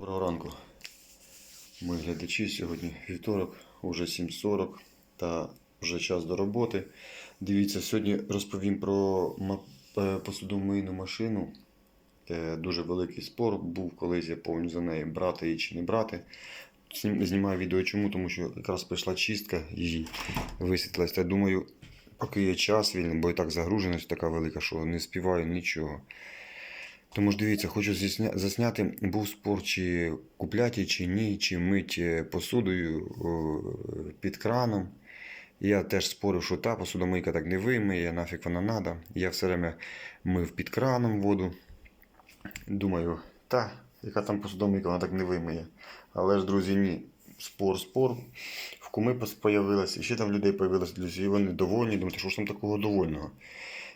Доброго ранку, мої глядачі. Сьогодні вівторок, уже 7.40 та вже час до роботи. Дивіться, сьогодні розповім про е, посудомийну машину. Дуже великий спор був колись, я пам'ятаю за неї, брати її чи не брати. Знімаю відео чому, тому що якраз прийшла чистка її висвітлилась. Та думаю, поки є час вільний, бо і так загруженість така велика, що не співаю нічого. Тому ж дивіться, хочу засняти, був спор, чи купляти, чи ні, чи мить е, посудою під краном. Я теж спорив, що та посудомийка так не вимиє, нафіг вона надо. Я все время мив під краном воду. Думаю, та, яка там посудомийка, вона так не вимиє. Але ж, друзі, ні. Спор, спор. В куми появилось, і ще там людей появилось, друзі, і вони довольні. Думаєте, що ж там такого довольного?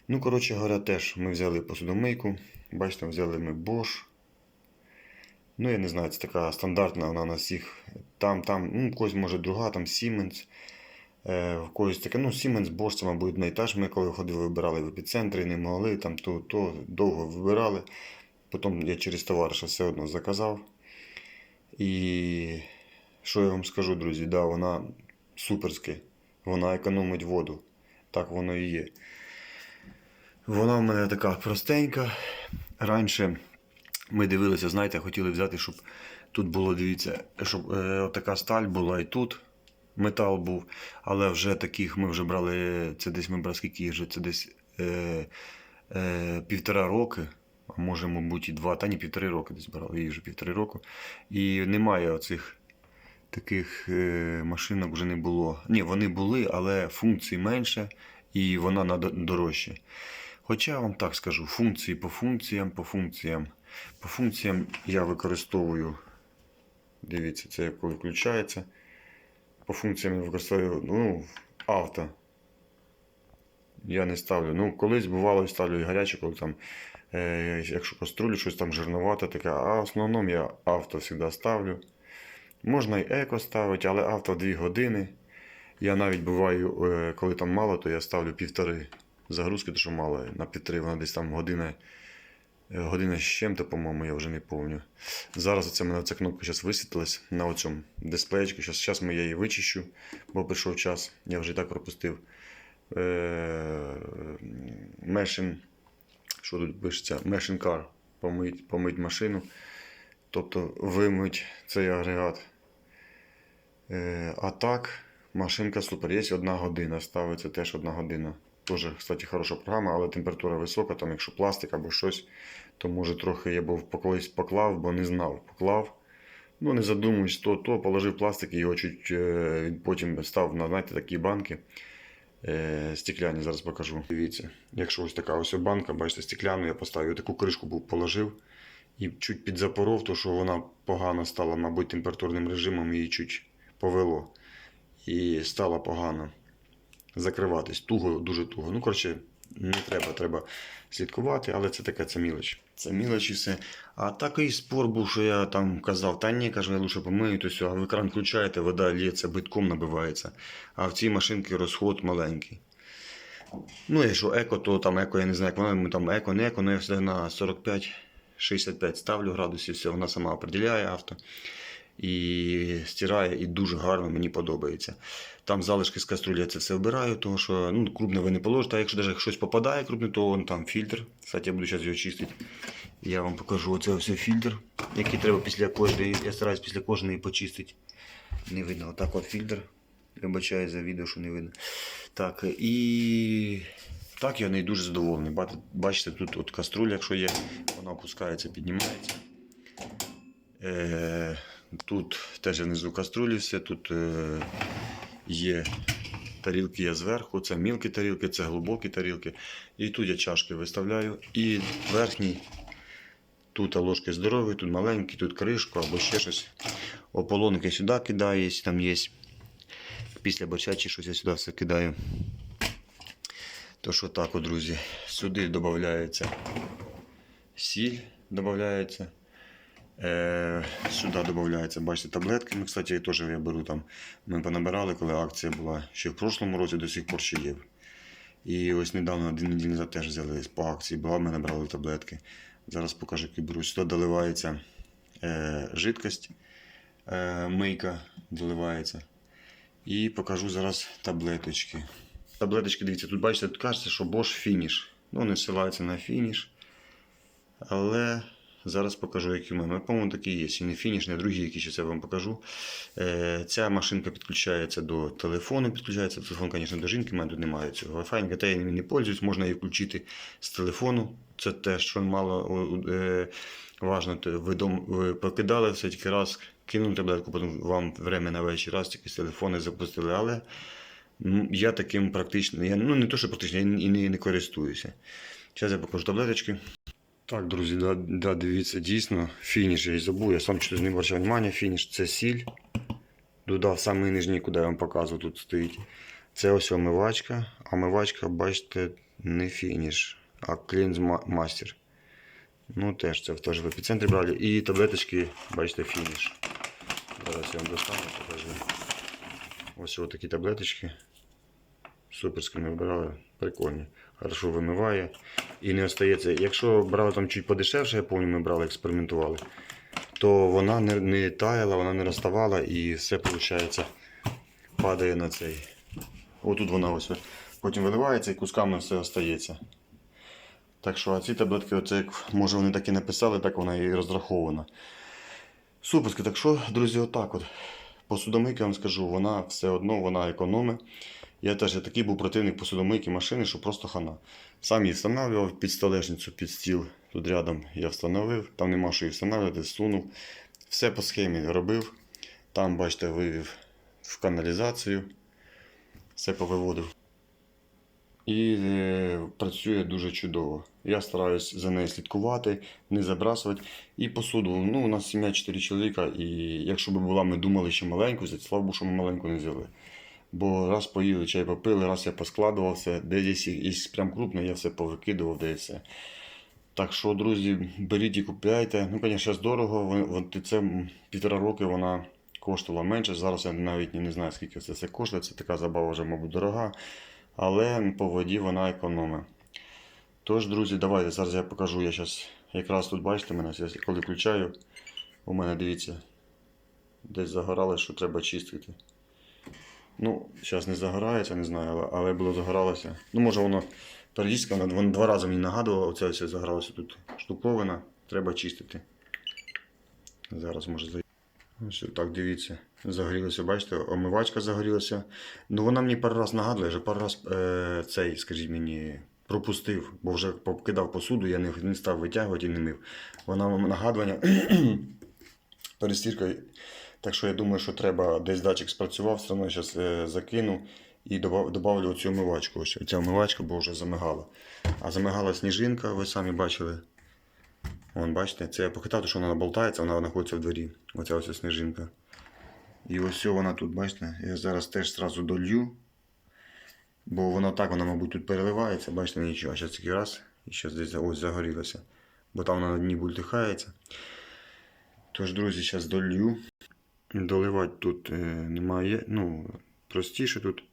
Ну, коротше говоря, теж ми взяли посудомийку. Бачите, взяли ми Bosch. Ну, я не знаю, це така стандартна, вона на всіх. Там, там, ну, когось може друга, там Siemens. Е, в когось таке, ну, Siemens, Bosch, це, мабуть, одна і та ж. Ми коли ходили, вибирали в епіцентрі, не могли, там то, то довго вибирали. Потім я через товариша все одно заказав. І що я вам скажу, друзі, да, вона суперська. Вона економить воду. Так воно і є. Вона в мене така простенька. Раніше ми дивилися, знаєте, хотіли взяти, щоб тут було, дивіться, щоб е, така сталь була і тут метал був. Але вже таких ми вже брали, це десь ми брали скільки вже, це десь е, е, півтора роки, а може, мабуть, і два, та ні, півтори роки десь брали, їх вже півтори року. І немає оцих таких е, машинок вже не було. Ні, вони були, але функцій менше і вона дорожча. Хоча я вам так скажу, функції по функціям, по функціям. По функціям я використовую. Дивіться, це коли включається. По функціям я використовую ну, авто. Я не ставлю. Ну, колись бувало, ставлю і гаряче, коли там, е, якщо каструлю, щось там жирновате таке, а в основному я авто завжди ставлю. Можна і еко ставити, але авто 2 години. Я навіть буваю, е, коли там мало, то я ставлю півтори загрузки, то що мало, на півтори, вона десь там година, е, година з чим-то, по-моєму, я вже не пам'ятаю. Зараз оце мене ця кнопка зараз висвітлилась на оцьому дисплеєчку. Зараз, зараз я її вичищу, бо прийшов час, я вже і так пропустив. Е, Мешин, що тут пишеться? Machine Car, помить, помить машину. Тобто вимить цей агрегат. Е, а так, машинка супер. Є одна година, ставиться теж одна година. Тоже, кстати, хороша програма, але температура висока, там якщо пластик або щось, то може трохи я був колись поклав, бо не знав. Поклав. Ну, не задумуюсь, то, то положив пластик і його чуть е, потім став на знаєте, такі банки. Е, стекляні, зараз покажу. Дивіться, якщо ось така ось банка, бачите, стекляну, я поставив таку кришку був, положив і чуть підзапоров, то що вона погано стала, мабуть, температурним режимом її чуть повело. І стало погано закриватись. Туго, дуже туго. Ну, коротше, не треба, треба слідкувати, але це таке, це мілоч. Це мілоч і все. А такий спор був, що я там казав, та ні, кажу, я лучше помию, то все, а ви кран включаєте, вода лється, битком набивається. А в цій машинці розход маленький. Ну, якщо еко, то там еко, я не знаю, як вона ми там еко, не еко, але я все на 45-65 ставлю градусів, все, вона сама определяє авто. І стирає, і дуже гарно мені подобається. Там залишки з каструлі я це все вбираю, тому що ну, крупне ви не положите, а якщо навіть щось попадає крупне, то вон там фільтр. Кстати, я буду зараз його чистити. Я вам покажу оце ось фільтр, який треба після кожної, я стараюсь після кожної почистити. Не видно, отак от фільтр. Вибачаю за відео, що не видно. Так, і так я не дуже задоволений. Бачите, тут от каструля, якщо є, вона опускається, піднімається. Е, тут теж внизу каструлі все, тут е, є тарілки є зверху, це мілкі тарілки, це глибокі тарілки. І тут я чашки виставляю. І верхній, тут ложки здорові, тут маленькі, тут кришку або ще щось. Ополонки сюди кидаю, там є. Після бочачі щось я сюди все кидаю. То що так, друзі, сюди додається сіль, додається. Е, сюди додається, бачите, таблетки. Ми, кстати, теж я беру там. Ми понабирали, коли акція була ще в прошлому році, до сих пор ще є. І ось недавно один неділю назад теж взяли по акції. Була, ми набрали таблетки. Зараз покажу, які беру. Сюди доливається е, жидкость, е, мийка доливається. І покажу зараз таблеточки. Таблеточки, дивіться, тут бачите, тут кажеться, що Bosch Finish. Ну, вони ссилаються на фініш. Але зараз покажу, які в мене. По-моєму, такі є. І не фініш, не другі, які ще я вам покажу. Е, ця машинка підключається до телефону, підключається телефон, звісно, до жінки, мене тут немає цього Wi-Fi, я не пользуюсь, можна її включити з телефону. Це те, що мало е, важно. Ви, покидали все тільки раз, кинули таблетку, потім вам время на вечір раз тільки з телефону запустили. Але я таким практично, я, ну не то, що практично, я і не, не користуюся. Зараз я покажу таблеточки. Так, друзі, да, да, дивіться, дійсно, фініш я і забув, я сам щось не обращав увагу, фініш це сіль. Додав самий нижній, куди я вам показував, тут стоїть. Це ось омивачка. А омивачка, бачите, не фініш, а клінз мастер. Ну, теж це теж в епіцентрі брали. І таблеточки, бачите, фініш. Зараз я вам достану, покажу. Ось такі таблеточки. Суперські ми вибирали. Прикольні. Хорошо вимиває. І не остається. Якщо брали там чуть подешевше, я пам'ятаю, ми брали, експериментували, то вона не, не таяла, вона не розставала і все, виходить, падає на цей. Отут вона ось. Потім виливається і кусками все остається. Так що, а ці таблетки, оце як може вони так і написали, так вона і розрахована. Суперськи, так що, друзі, отак от. Посудомийки, я вам скажу, вона все одно вона економить. Я теж я такий був противник посудомийки машини, що просто хана. Сам її встановлював під столешницю, під стіл. Тут рядом я встановив, там нема що її встановлювати, сунув. Все по схемі робив. Там, бачите, вивів в каналізацію. Все повиводив. І е, працює дуже чудово. Я стараюсь за нею слідкувати, не забрасувати. І посуду. Ну, у нас сім'я 4 чоловіка, і якщо б була, ми думали, що маленьку взяти, слава Богу, що ми маленьку не взяли. Бо раз поїли, чай попили, раз я поскладувався, де десь і прям крупно, я все повикидував, де все. Так що, друзі, беріть і купляйте. Ну, звісно, дорого. Це півтора роки вона коштувала менше. Зараз я навіть не знаю, скільки це, це коштує. Це така забава вже, мабуть, дорога. Але по воді вона економить. Тож, друзі, давайте зараз я покажу. Я зараз якраз тут бачите мене, я коли включаю, у мене дивіться, десь загорало, що треба чистити. Ну, зараз не загорається, не знаю, але, було загоралося. Ну, може воно періодично, воно, два рази мені нагадувало, оце ось загоралося тут штуковина, треба чистити. Зараз може зайти. Ось так, дивіться. Загорілося, бачите, омивачка загорілася. Ну вона мені пару раз нагадує, вже пару раз е, цей, скажіть мені, пропустив, бо вже покидав посуду, я не, не став витягувати і не мив. Вона нагадування перестірка. Так що я думаю, що треба десь датчик спрацював, все одно зараз е, закину і добавлю оцю омивачку. Ось ця омивачка, бо вже замигала. А замигала сніжинка, ви самі бачили. Вон, бачите, це я тому що вона болтається, вона знаходиться в дворі. Оця ось сніжинка. І ось вона тут, бачите, я зараз теж зразу долью. Бо воно так, воно, мабуть, тут переливається, бачите, нічого. А зараз тільки раз і зараз десь ось загорілося. Бо там на дні бультихається. Тож, друзі, зараз долью. Доливати тут е, немає. Ну, простіше тут.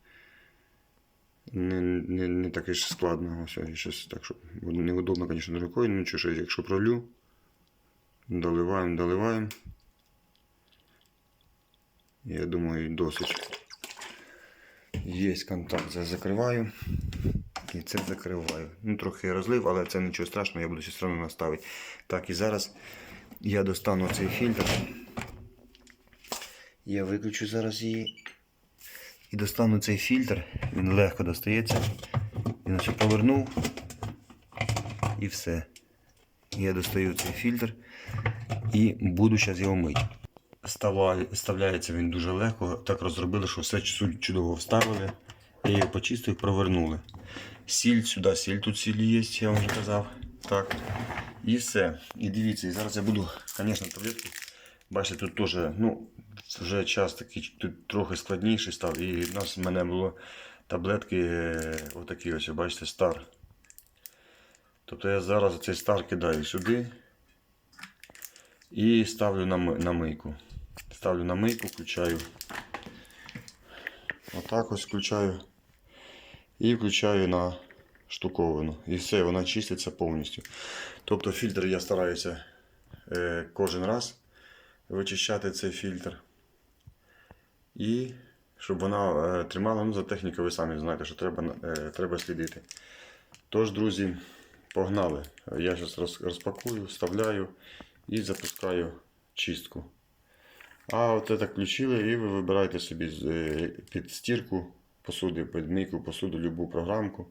Не, не, не таке ж складно. Ось щас так, що неудобно, звісно, рукою, ну нічого, що якщо пролю, доливаємо, доливаємо. Я думаю, досить. Є контакт, я закриваю. І це закриваю. Ну, трохи розлив, але це нічого страшного, я буду все одно наставити. Так, і зараз я достану цей фільтр. Я виключу зараз її. І достану цей фільтр. Він легко достається. Він ось повернув. І все. Я достаю цей фільтр і буду зараз його мити. Вставляється він дуже легко. Так розробили, що все чудово вставили. Я його почистив, провернули. Сіль сюди, сіль тут сіль є, я вам вже казав. Так. І все. І дивіться, і зараз я буду, звісно, таблетки. Бачите, тут теж, ну, вже час такий тут трохи складніший став. І в нас в мене було таблетки е, отакі ось, бачите, стар. Тобто я зараз цей стар кидаю сюди і ставлю на, на мийку. Ставлю на мийку, включаю. Отак ось включаю. І включаю на штуковину. І все, вона чиститься повністю. Тобто фільтр я стараюся е, кожен раз вичищати цей фільтр. І щоб вона е, тримала, ну за технікою ви самі знаєте, що треба, е, треба слідити. Тож, друзі, погнали. Я зараз розпакую, вставляю і запускаю чистку. А от це включили і ви вибираєте собі е, під стірку посуди, під мийку посуду, любу програмку.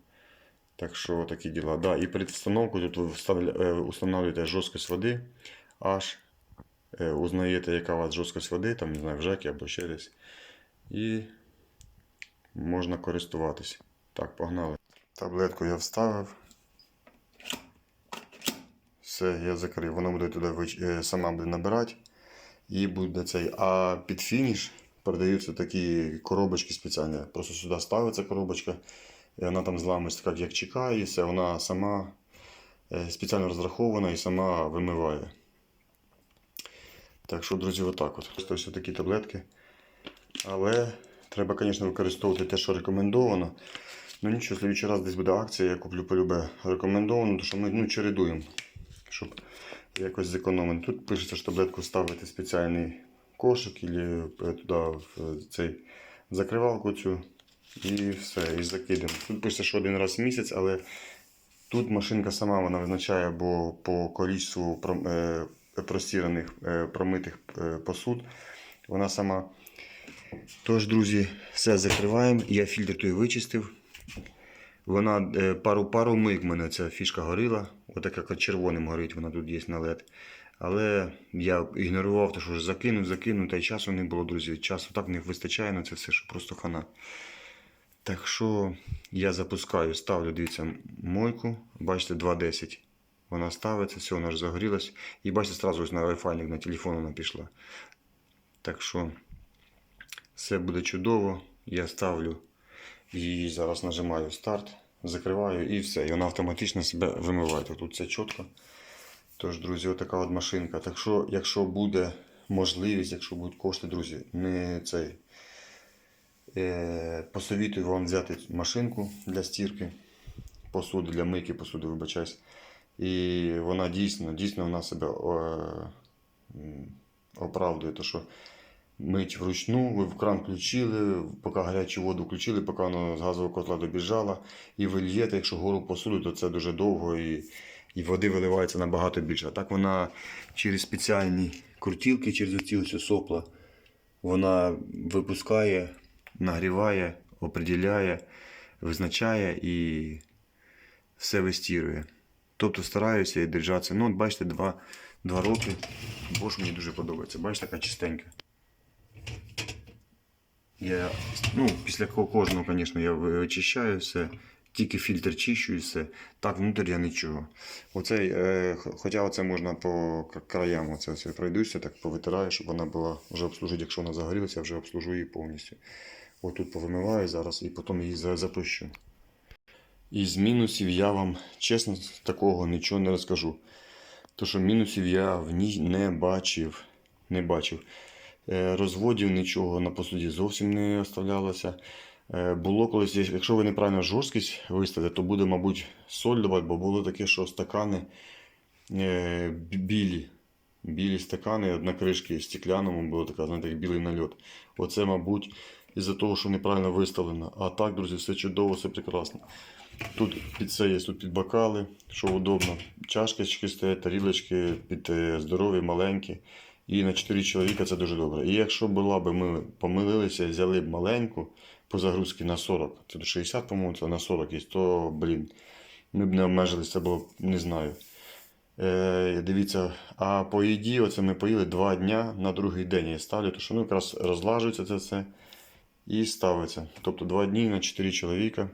Так що такі діла. Да, і перед встановкою тут ви встановлюєте жорсткість води, аж узнаєте, яка у вас жорсткість води, там, не знаю, в жекі або ще десь. І можна користуватися. Так, погнали. Таблетку я вставив. Все, я закрив. Вона буде туди е, сама буде набирати. І буде цей. А під фініш продаються такі коробочки спеціальні. Просто сюди ставиться коробочка, і вона там зламується так, як чекає, і все, вона сама е, спеціально розрахована і сама вимиває. Так що, друзі, отак от. Ось такі таблетки. Але треба, звісно, використовувати те, що рекомендовано. Ну нічого, слідчий раз десь буде акція, я куплю полюбе рекомендовано, тому що ми ну, чередуємо, щоб якось зекономити. Тут пишеться, що таблетку ставити спеціальний кошик або туди в цей закривалку цю і все, і закидемо. Тут пишеться, що один раз в місяць, але тут машинка сама вона визначає або по кількості пром- е, промитих е, посуд. Вона сама. Тож, друзі, все закриваємо. Я фільтр той вичистив. Вона е, пару пару миг в мене ця фішка горіла. Отака як червоним горить, вона тут є на LED. Але я ігнорував, те, що вже закинув, закинув, та й часу не було, друзі. Часу так не вистачає на це все, що просто хана. Так що я запускаю, ставлю, дивіться, мойку. Бачите, 2.10. Вона ставиться, все, вона ж загорілась. І бачите, одразу ось на Wi-Fi на телефон вона пішла. Так що все буде чудово. Я ставлю і зараз нажимаю старт, закриваю і все. І вона автоматично себе вимиває. Тут все чітко. Тож, друзі, отака от машинка. Так що, якщо буде можливість, якщо будуть кошти, друзі, не цей. Е, посовітую вам взяти машинку для стірки посуди, для мийки посуди, вибачаюсь. І вона дійсно, дійсно вона себе е, оправдує. То, що мить вручну, ви в кран включили, поки гарячу воду включили, поки вона з газового котла добіжала. І ви льєте, якщо гору посуду, то це дуже довго і, і води виливається набагато більше. А так вона через спеціальні крутілки, через оці ось сопла, вона випускає, нагріває, определяє, визначає і все вистірує. Тобто стараюся і держатися. Ну, от бачите, два, два роки. Бош мені дуже подобається. Бачите, така чистенька. Я, ну, після кожного, звісно, я вичищаю все. Тільки фільтр чищу і все. Так, внутрі я нічого. Оцей, е, хоча оце можна по краям оце, все пройдуся, так повитираю, щоб вона була вже обслужити. Якщо вона загорілася, я вже обслужу її повністю. Отут повимиваю зараз і потім її за- запущу. Із мінусів я вам чесно такого нічого не розкажу. То що мінусів я в ній не бачив. Не бачив. Е, Розводів нічого на посуді зовсім не оставлялося. Е, Було колись, якщо ви неправильно жорсткість виставите, то буде, мабуть, соль давати, бо було таке, що стакани е, білі. Білі стакани, на кришки стекляному було така, знаєте, як білий нальот. Оце, мабуть, із-за того, що неправильно виставлено. А так, друзі, все чудово, все прекрасно. Тут під це є тут під бокали, що удобно. Чашечки стоять, тарілочки під е, здорові, маленькі. І на 4 чоловіка це дуже добре. І якщо була б ми помилилися і взяли б маленьку по загрузці на 40, це до 60, по-моєму, це на 40 є, то, блін, ми б не обмежилися, це було б, не знаю. Е, дивіться, а по їді, оце ми поїли два дня на другий день я ставлю, то що ну, якраз розлажується це все і ставиться. Тобто два дні на 4 чоловіка,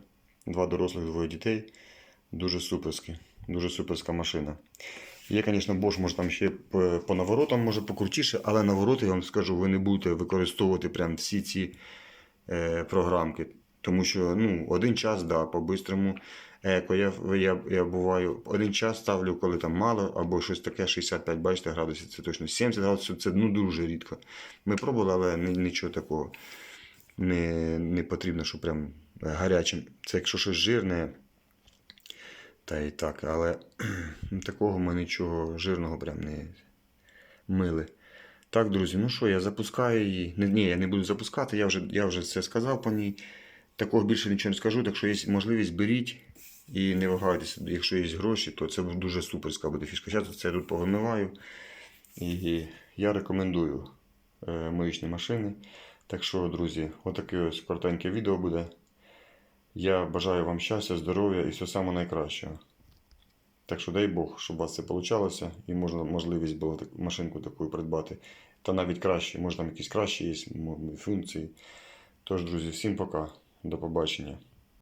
два дорослих, двоє дітей. Дуже суперськи, дуже суперська машина. Є, звісно, Bosch може там ще по, по наворотам може покрутіше, але навороти, я вам скажу, ви не будете використовувати прям всі ці е, програмки. Тому що ну, один час, да, по-бистрому. Еко, я, я, я буваю, один час ставлю, коли там мало, або щось таке 65, бачите, градусів, це точно 70 градусів, це ну, дуже рідко. Ми пробували, але нічого такого не, не потрібно, що прям гарячим. Це якщо щось жирне, та і так, але такого ми нічого жирного прям не мили. Так, друзі, ну що, я запускаю її. Ні, я не буду запускати, я вже, я вже все сказав по ній. Такого більше нічого не скажу, так що є можливість, беріть і не вагайтеся. Якщо є гроші, то це дуже суперська буде фішка. Зараз це я тут повимиваю. І я рекомендую е, миючні машини. Так що, друзі, отаке ось коротеньке відео буде. Я бажаю вам щастя, здоров'я і все саме найкращого. Так що дай Бог, щоб у вас це вийшло і можна можливість була так, машинку таку придбати. Та навіть краще, може там якісь кращі є функції. Тож, друзі, всім пока. До побачення.